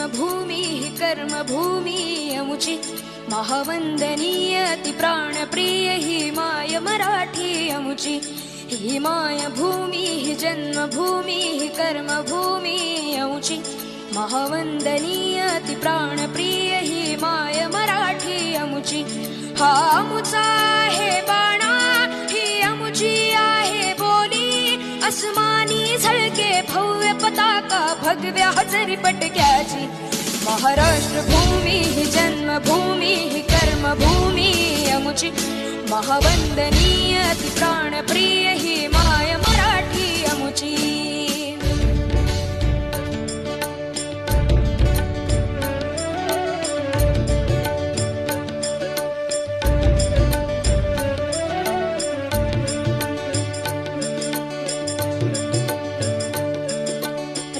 जन्मभूमी हि कर्मभूमी अमुची महावंदनीय ती प्राणप्रिय ही माय मराठी अमुची ही माय भूमी ही जन्मभूमी ही कर्मभूमी अमुची महावंदनीय ती प्राणप्रिय ही माय मराठी अमुची हा अमुचा आहे बाणा ही अमुची आहे बोली. अस्मानी झळके भव्य पताका भगव्या हजरी पटक्याची महाराष्ट्रभूमिः जन्मभूमिः कर्मभूमिः अमुचि महावन्दनीयतिप्राणप्रिय हि मायमा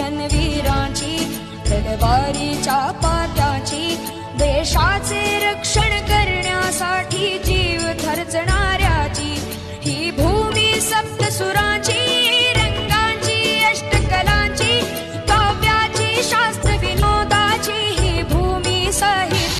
रणवीरांची तलवारीच्या पाट्याची देशाचे रक्षण करण्यासाठी जीव थरचणाऱ्याची ही भूमी सप्तसुरा